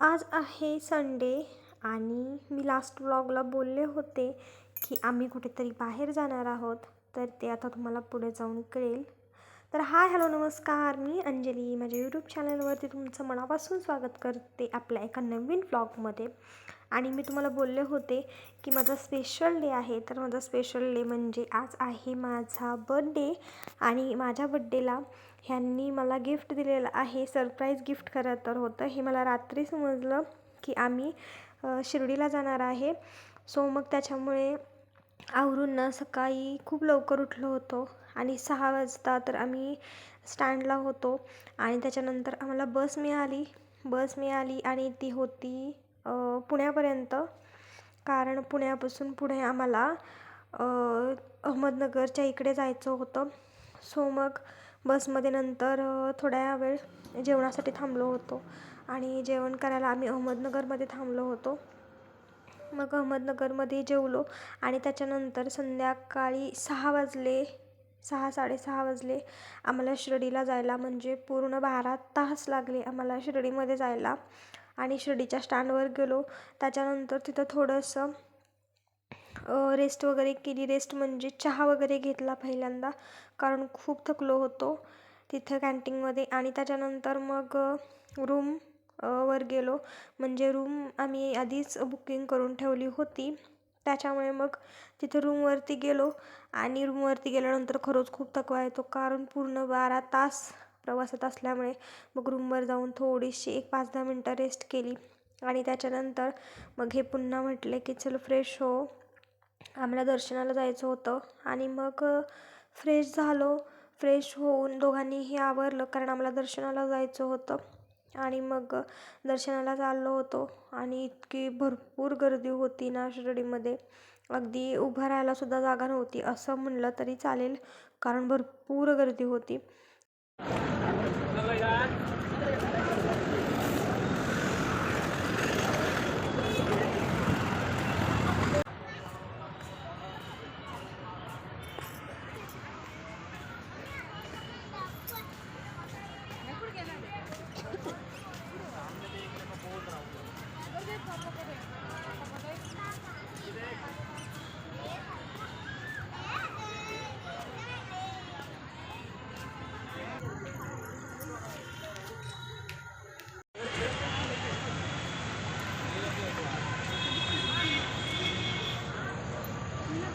आज आहे संडे आणि मी लास्ट व्लॉगला बोलले होते की आम्ही कुठेतरी बाहेर जाणार आहोत तर ते आता तुम्हाला पुढे जाऊन कळेल. तर हाय हॅलो नमस्कार. मी अंजली. माझ्या यूट्यूब चॅनलवरती तुमचं मनापासून स्वागत करते आपल्या एका नवीन व्लॉगमध्ये आणि मी तुम्हाला बोलले होते की माझा स्पेशल डे आहे. तर माझा स्पेशल डे म्हणजे आज आहे माझा बड्डे आणि माझ्या बड्डेला ह्यांनी मला गिफ्ट दिलेलं आहे. सरप्राईज गिफ्ट खरं तर होतं. हे मला रात्री समजलं की आम्ही शिर्डीला जाणार आहे. सो मग त्याच्यामुळे आवरून ना सकाळी खूप लवकर उठलो होतो आणि सहा वाजता तर आम्ही स्टँडला होतो आणि त्याच्यानंतर आम्हाला बस मिळाली. बस मिळाली आणि ती होती पुण्यापर्यंत. कारण पुण्यापासून पुढे आम्हाला अहमदनगरच्या इकडे जायचं होतं. सो मग बसमध्ये नंतर थोड्या वेळ जेवणासाठी थांबलो होतो. आणि जेवण करायला आम्ही अहमदनगरमध्ये थांबलो होतो. मग अहमदनगरमध्ये जेवलो आणि त्याच्यानंतर संध्याकाळी सहा वाजले सहा साडेसहा वाजले आम्हाला शिर्डीला जायला. म्हणजे पूर्ण बारा तास लागले आम्हाला शिर्डीमध्ये जायला. आणि शिर्डीच्या स्टँडवर गेलो. त्याच्यानंतर तिथं थोडंसं रेस्ट वगैरे केली. रेस्ट म्हणजे चहा वगैरे घेतला पहिल्यांदा कारण खूप थकलो होतो तिथं कॅन्टीनमध्ये आणि त्याच्यानंतर मग रूम वर गेलो. म्हणजे रूम आम्ही आधीच बुकिंग करून ठेवली होती. त्याच्यामुळे मग तिथं रूमवरती गेलो. आणि रूमवरती गेल्यानंतर खरंच खूप थकवा येतो कारण पूर्ण बारा तास प्रवासात असल्यामुळे मग रूमवर जाऊन थोडीशी एक पाच दहा मिनटं रेस्ट केली. आणि त्याच्यानंतर मग हे पुन्हा म्हटले की चल फ्रेश हो. आम्हाला दर्शनाला जायचं होतं. आणि मग फ्रेश झालो. फ्रेश होऊन दोघांनीही आवरलं कारण आम्हाला दर्शनाला जायचं होतं. आणि मग दर्शनाला चाललो होतो. आणि इतकी भरपूर गर्दी होती ना शिर्डीमध्ये. अगदी उभं राहायला सुद्धा जागा नव्हती. असं म्हणलं तरी चालेल कारण भरपूर गर्दी होती. Ano Bye-bye,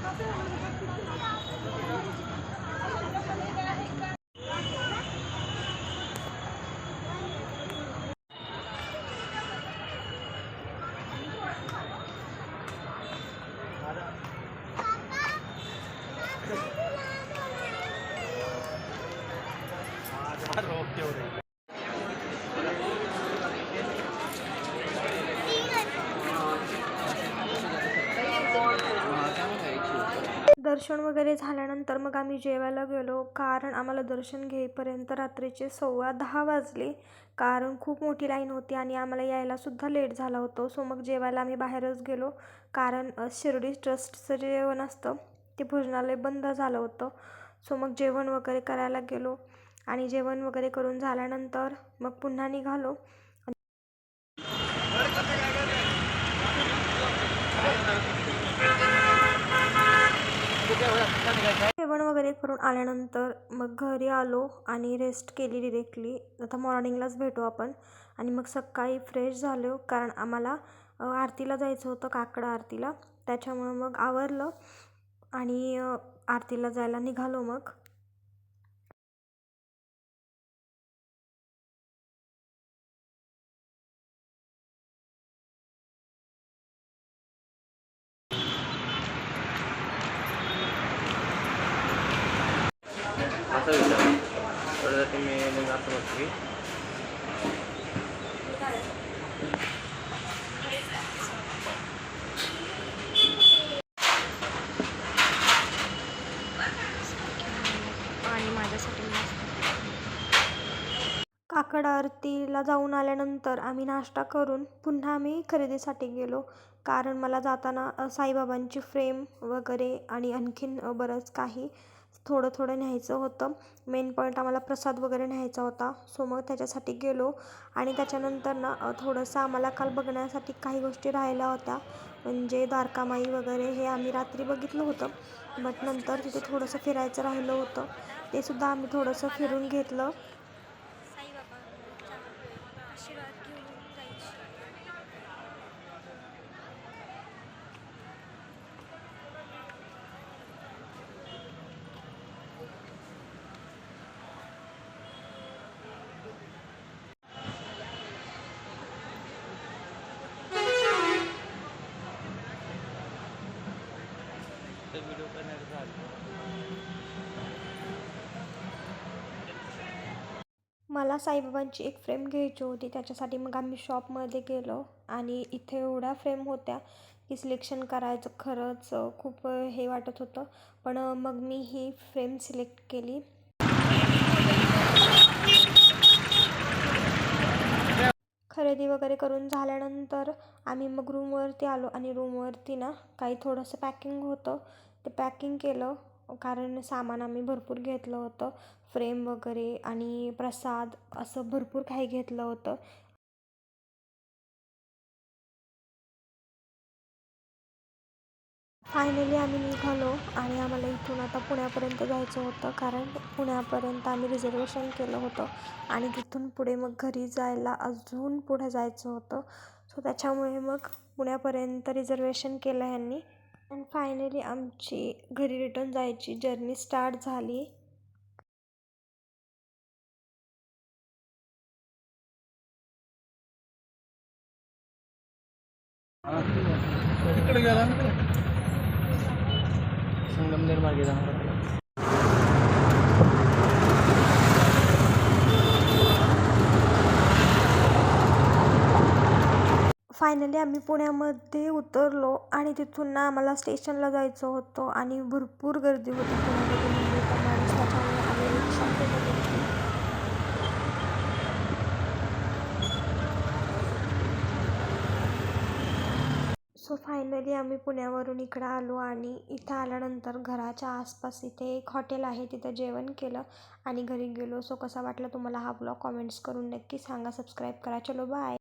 よろしくお願いします。दर्शन वगैरे झाल्यानंतर मग आम्ही जेवायला गेलो. कारण आम्हाला दर्शन घेईपर्यंत रात्रीचे सव्वा दहा वाजले. कारण खूप मोठी लाईन होती आणि आम्हाला यायलासुद्धा लेट झाला होतो. सो मग जेवायला आम्ही बाहेरच गेलो. कारण शिर्डी ट्रस्टचं जेवण असतं ते भोजनालय बंद झालं होतं. सो मग जेवण वगैरे करायला गेलो. आणि जेवण वगैरे करून झाल्यानंतर मग पुन्हा निघालो जेवण वगैरे करून आल्यानंतर मग घरी आलो आणि रेस्ट केली डिरेक्टली आता मॉर्निंगलाच भेटू आपण. आणि मग सकाळी फ्रेश झालो कारण आम्हाला आरतीला जायचं होतं काकडा आरतीला. त्याच्यामुळं मग आवरलं आणि आरतीला जायला निघालो मग. असं विचार तर तुम्ही मग असं म्हणतो की आणि माझ्यासाठी काकड आरतीला जाऊन आल्यानंतर आम्ही नाश्ता करून पुन्हा आम्ही खरेदीसाठी गेलो. कारण मला जाताना साईबाबांची फ्रेम वगैरे आणि आणखीन बरंच काही थोडं थोडं न्यायचं होतं. मेन पॉईंट आम्हाला प्रसाद वगैरे न्यायचा होता. सो मग त्याच्यासाठी गेलो. आणि त्याच्यानंतर ना थोडंसं आम्हाला काल बघण्यासाठी काही गोष्टी राहिल्या होत्या. म्हणजे द्वारकामाई वगैरे हे आम्ही रात्री बघितलं होतं. बट नंतर तिथे थोडंसं फिरायचं राहिलं होतं. ते सुद्धा आम्ही थोडंसं फिरून घेतलं साईबाबांचा आशीर्वाद घेऊन जायची व्हिडिओ करण्याचं झालं मला साईबाबांची एक फ्रेम घ्यायची होती. त्याच्यासाठी मग आम्ही शॉपमध्ये गेलो आणि इथे एवढ्या फ्रेम होत्या की सिलेक्शन करायचं खरंच खूप हे वाटत होतं. पण मग मी ही फ्रेम सिलेक्ट केली. खरेदी वगैरे करून झाल्यानंतर आम्ही मग रूमवरती आलो आणि रूमवरती ना काही थोडंसं पॅकिंग होतं. ते पॅकिंग केलं. कारण सामान आम्ही भरपूर घेतलं होतं. फ्रेम वगैरे आणि प्रसाद असं भरपूर काही घेतलं होतं. फायनली आम्ही निघालो आणि आम्हाला इथून आता पुण्यापर्यंत जायचं होतं. कारण पुण्यापर्यंत आम्ही रिझर्वेशन केलं होतं आणि तिथून पुढे मग घरी जायला अजून पुढे जायचं होतं. सो त्याच्यामुळे मग पुण्यापर्यंत रिझर्वेशन केलं ह्यांनी. अँड फायनली आमची घरी रिटर्न जायची. जर्नी स्टार्ट झाली. इकडे गेला संगमनेर मार्गे जाणार. फायनली आम्ही पुण्यामध्ये उतरलो आणि तिथून ना आम्हाला स्टेशनला जायचं होतं आणि भरपूर गर्दी होती पुण्यामध्ये. त्याच्यामुळे आम्ही रिक्षा केली सो फायनली आम्ही पुण्यावरून इकडं आलो आणि इथं आल्यानंतर घराच्या आसपास इथे एक हॉटेल आहे तिथं जेवण केलं आणि घरी गेलो. सो कसा वाटला तुम्हाला हा ब्लॉग कॉमेंट्स करून नक्की सांगा. सबस्क्राईब करा. चलो बाय